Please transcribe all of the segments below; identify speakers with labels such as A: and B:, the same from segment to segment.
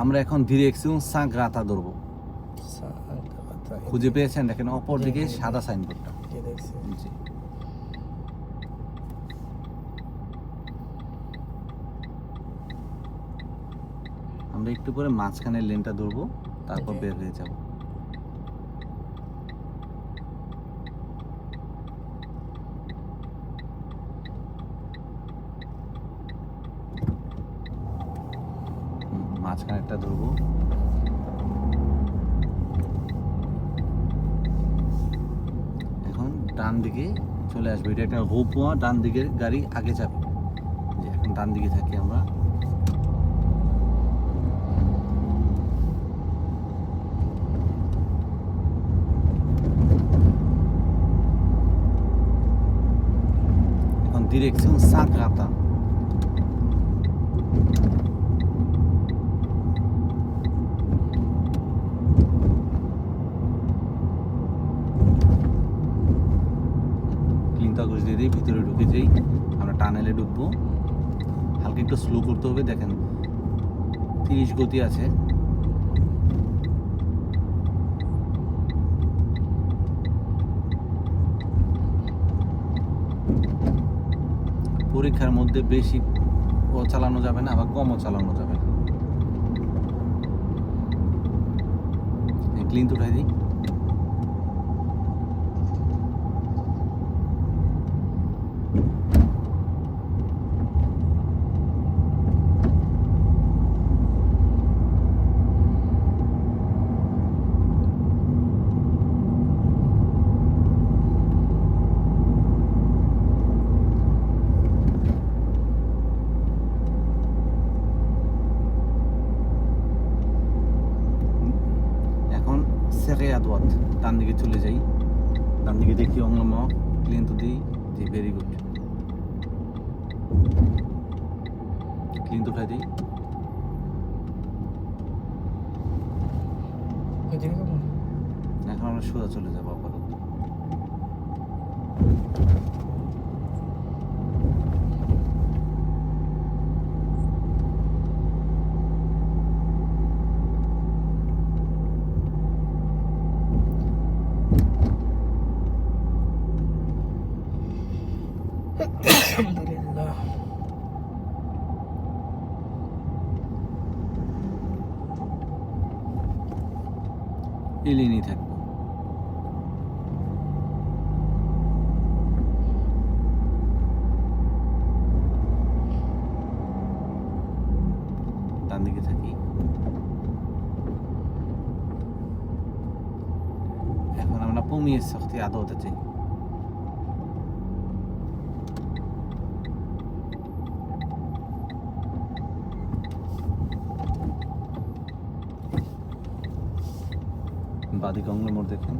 A: আমরা এখন ধীরে ডিরেকশন সাঁকরাতা ধরব। খুঁজে পেয়েছেন? দেখেন অপর দিকে সাদা সাইনবোর্ডটা জি। আমরা একটু পরে মাঝখানে লেনটা ধরবো তারপর বের হয়ে যাব। মাঝখানেরটা ধরবো। এখন ডান দিকে চলে আসবে। এটা একটা হোপুয়া ডান দিকের গাড়ি আগে যাবে এখন ডান দিকে থাকি আমরা। এখন ডিরেকশন সাঁকরাতা ক্লিন কাগজ দিয়ে দিয়ে ভিতরে ঢুকে যাই আমরা টানেলে ঢুকবো। হালকা একটু স্লো করতে হবে, দেখেন। তিরিশ গতি আছে। পরীক্ষার মধ্যে বেশি ও চালানো যাবে না, আবার কমও চালানো যাবে। না ক্লিন উঠাই দিই এখন সেরে আদওয়াত ডান দিকে চলে যাই। ডান দিকে দেখি অঙ্গম ক্লিন তো দিই জি ভেরি গুড ক্লিন তো উঠাই দিই। এখন আমরা সোজা চলে যাব আপাতত। এই লিনেই থাকব। ডান থাকি। এখন আমরা পমিয়ে শক্তি আদৌতে চাই। বাদিকে অঙ্গুল মোড় দেখেন।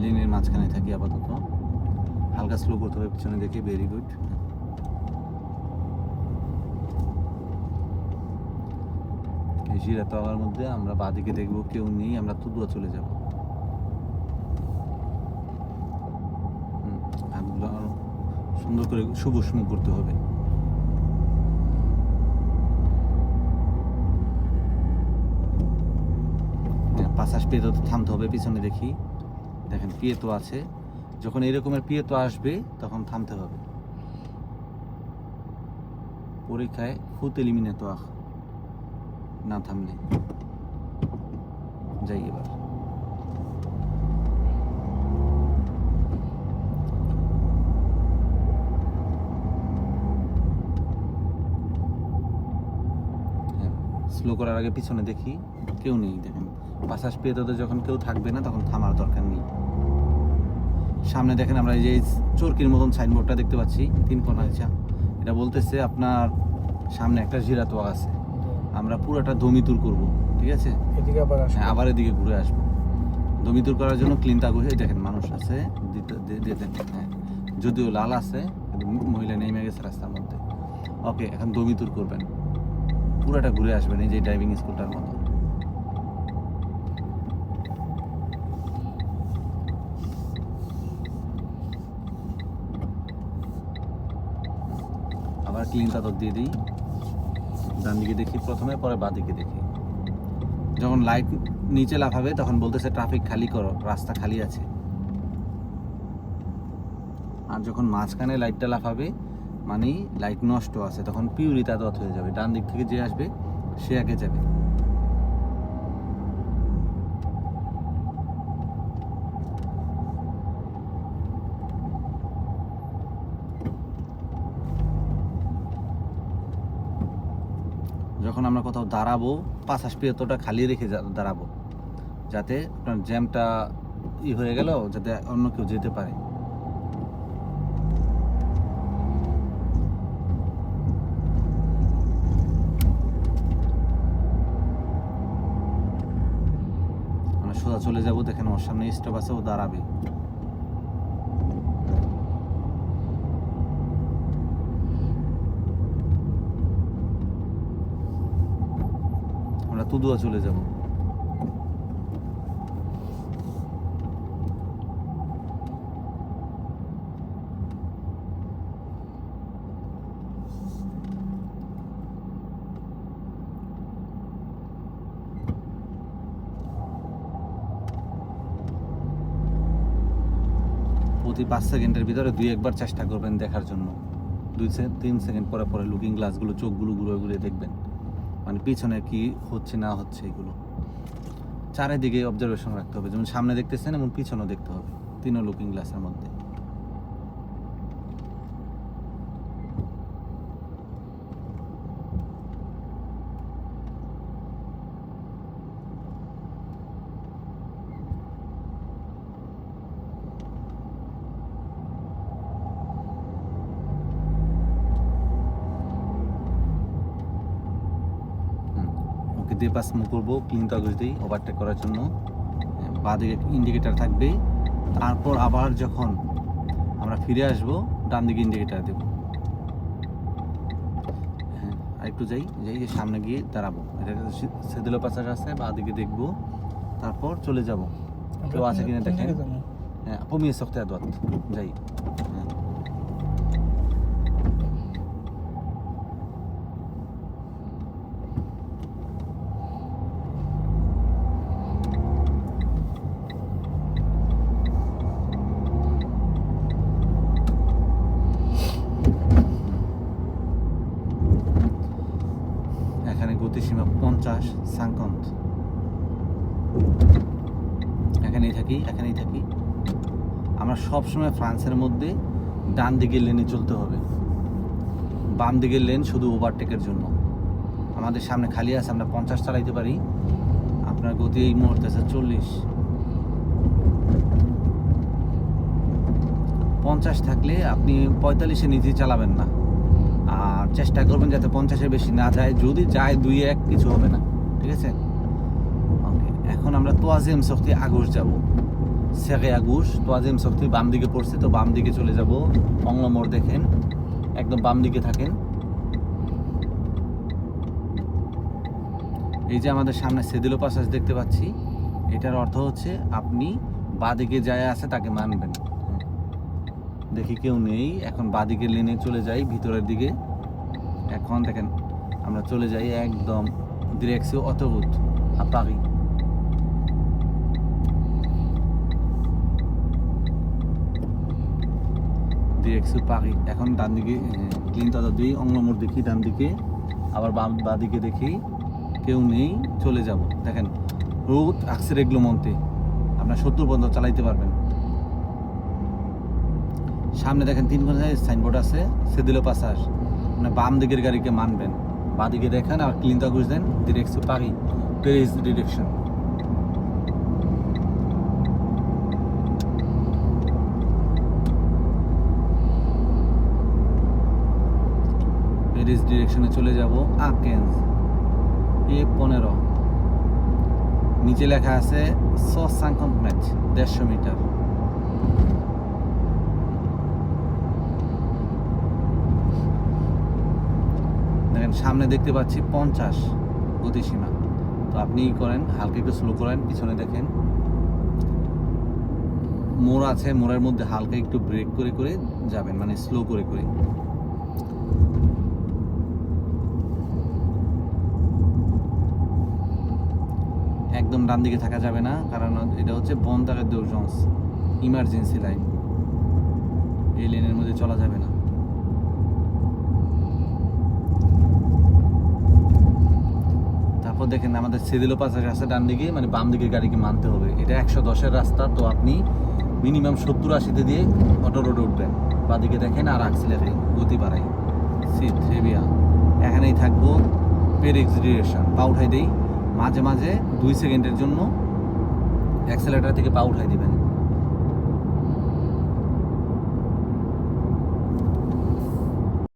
A: লেনের মাঝখানে থাকি আপাতত। হালকা স্লো করতে হবে, পিছনে দেখে ভেরি গুড। এই শিরা তলার মধ্যে, আমরা বাদিকে দেখব কেউ নেই, আমরা তুদুয়া চলে যাব। সুন্দর করে সবুজ করতে হবে। পাশাস পেয়ে তো থামতে হবে, পিছনে দেখি। দেখেন পিয়ে তো আছে। যখন এরকমের পিয়ে তো আসবে, তখন থামতে হবে। পরীক্ষায় ফুত এলিমিনে তো আখ না থামলে যাই এবার। স্লো করার আগে পিছনে দেখি কেউ নেই, দেখেন। পাশাস পেয়ে তো যখন কেউ থাকবে না, তখন থামার দরকার নেই। সামনে দেখেন আমরা এই যে চরকির মতন সাইনবোর্ডটা দেখতে পাচ্ছি, তিন কোনা আচ্ছা। এটা বলতেছে আপনার সামনে একটা জিরাতো আছে। আমরা পুরোটা দমিতুর করব ঠিক আছে?
B: এদিকে আবার
A: হ্যাঁ আবার এদিকে ঘুরে আসব। দমিতুর করার জন্য ক্লিন তাগু দেখেন মানুষ আছে দিতে- দিয়ে দেন হ্যাঁ। যদিও লাল আছে মহিলা নেমে গেছে রাস্তার মধ্যে। ওকে এখন দমিতুর করবেন। পুরোটা ঘুরে আসবেন এই যে ড্রাইভিং স্কুলটার মতো। আবার ক্লিন দিয়ে দিই। ডান দিকে দেখি প্রথমে, পরে বাঁ দিকে দেখি। যখন লাইট নিচে লাফাবে, তখন বলতেছে ট্রাফিক খালি করো, রাস্তা খালি আছে। আর যখন মাঝখানে লাইটটা লাফাবে মানে লাইট নষ্ট আছে, তখন পিউরি দত হয়ে যাবে। ডান দিক থেকে যে আসবে, সে আগে যাবে। আমরা কোথাও দাঁড়াবো, পাঁচ পিয়তটা খালি রেখে দাঁড়াবো, যাতে আপনার জ্যামটা ই হয়ে গেল, যাতে অন্য কেউ যেতে পারে। সোজা চলে যাব, দেখেন ওর সামনে স্টপ আছে, ও দাঁড়াবে। তুদুয়া চলে যাব। প্রতি পাঁচ সেকেন্ডের ভিতরে দুই একবার চেষ্টা করবেন দেখার জন্য। দুই তিন সেকেন্ড পরে পরে লুকিং গ্লাসগুলো চোখগুলো ঘুরে ঘুরে দেখবেন। মানে পিছনে কি হচ্ছে না হচ্ছে এগুলো। চারিদিকে অবজারভেশন রাখতে হবে। যেমন সামনে দেখতেছেন এবং পিছনেও দেখতে হবে। তিনও লুকিং গ্লাসের মধ্যে হুম। ওকে দিয়ে পাস করব ক্লিন কাগজ দিই ওভারটেক করার জন্য। বা দিকে ইন্ডিকেটার থাকবে। তারপর আবার যখন আমরা ফিরে আসব ডান দিকে ইন্ডিকেটার দেব। হ্যাঁ আরেকটু যাই যাই যে সামনে গিয়ে দাঁড়াবো। এটা সেদিলো পাশাস আছে বা দিকে দেখব। তারপর চলে যাব। কেউ আছে কিনা দেখেন। হ্যাঁ সপ্তাহে দোয়াত যাই। হ্যাঁ এখানে গতিসীমা পঞ্চাশ সাংকন্ত এখানেই থাকি, এখানেই থাকি। আমরা সব সময় ফ্রান্সের মধ্যে ডান দিকের লেনে চলতে হবে। বাম দিকের লেন শুধু ওভারটেকের জন্য। আমাদের সামনে খালি আছে, আমরা পঞ্চাশ চালাইতে পারি। আপনার গতি এই মুহূর্তে আছে চল্লিশ। পঞ্চাশ থাকলে আপনি পঁয়তাল্লিশে নিচে চালাবেন না। আর চেষ্টা করবেন যাতে পঞ্চাশের বেশি না যায়। যদি যায় দুই এক, কিছু হবে না। ঠিক আছে? এখন আমরা তোয়াজিম শক্তি আগুশ যাব। সেগে আগুশ, তোয়াজিম শক্তি বাম দিকে পড়ছে, তো বাম দিকে চলে যাব। অংলমোড় দেখেন, একদম বাম দিকে থাকেন। এই যে আমাদের সামনে সেদিলো পাশাস দেখতে পাচ্ছি, এটার অর্থ হচ্ছে আপনি বাদিকে যায় আছে তাকে মানবেন। দেখি কেউ নেই, এখন বাদিকে লেনে চলে যাই ভিতরের দিকে। এখন দেখেন, আমরা চলে যাই একদম ডিরেকশন অতভুত আপারি। ডিরেকশন পাখি এখন ডান দিকে ক্লিন তাদের দুই অঙ্গমোড় দেখি, ডান দিকে। আবার বাম বাদিকে দেখি, কেউ নেই, চলে যাব। দেখেন রোদ আকসে রেগলো মন্তে। আপনার সত্তর পর্যন্ত চালাইতে পারবেন। সামনে দেখেন, তিন ঘণ্টা সাইনবোর্ড আছে সেদিলো পাসাস মানে বাম দিকের গাড়িকে মানবেন। বাঁ দিকে দেখেন আর ক্লিন তাগুজ দেন ডিরেকশন পারি প্যারিস ডিরেকশন ডিরেকশনে চলে যাব, আকেন্স। এ পনেরো। নিচে লেখা আছে সসাংকন ম্যাচ, দেড়শো মিটার। দেখেন, সামনে দেখতে পাচ্ছি পঞ্চাশ গতিসীমা। তো আপনি করেন, হালকা একটু স্লো করেন, পিছনে দেখেন। মোড় আছে, মোড়ের মধ্যে হালকা একটু ব্রেক করে করে যাবেন মানে স্লো করে করে। একদম ডান দিকে থাকা যাবে না, কারণ এটা হচ্ছে বন্দারের দৌজন্স ইমার্জেন্সি লাইন এই লেনের মধ্যে চলা যাবে না। তারপর দেখেন আমাদের সেদিলো পাশে আছে ডান দিকে মানে বাম দিকে গাড়িকে মানতে হবে। এটা একশো দশের রাস্তা, তো আপনি মিনিমাম সত্তর আশিতে দিয়ে অটো রোডে উঠবেন। বাদিকে দেখেন আর আক্সিলারে গতি বাড়াই। সিট হেভিয়া এখানেই থাকব পের এক্সিলারেশন পা উঠাই দেই। মাঝে মাঝে দুই সেকেন্ডের জন্য অ্যাক্সেলেটার থেকে পা উঠাই দিবেন।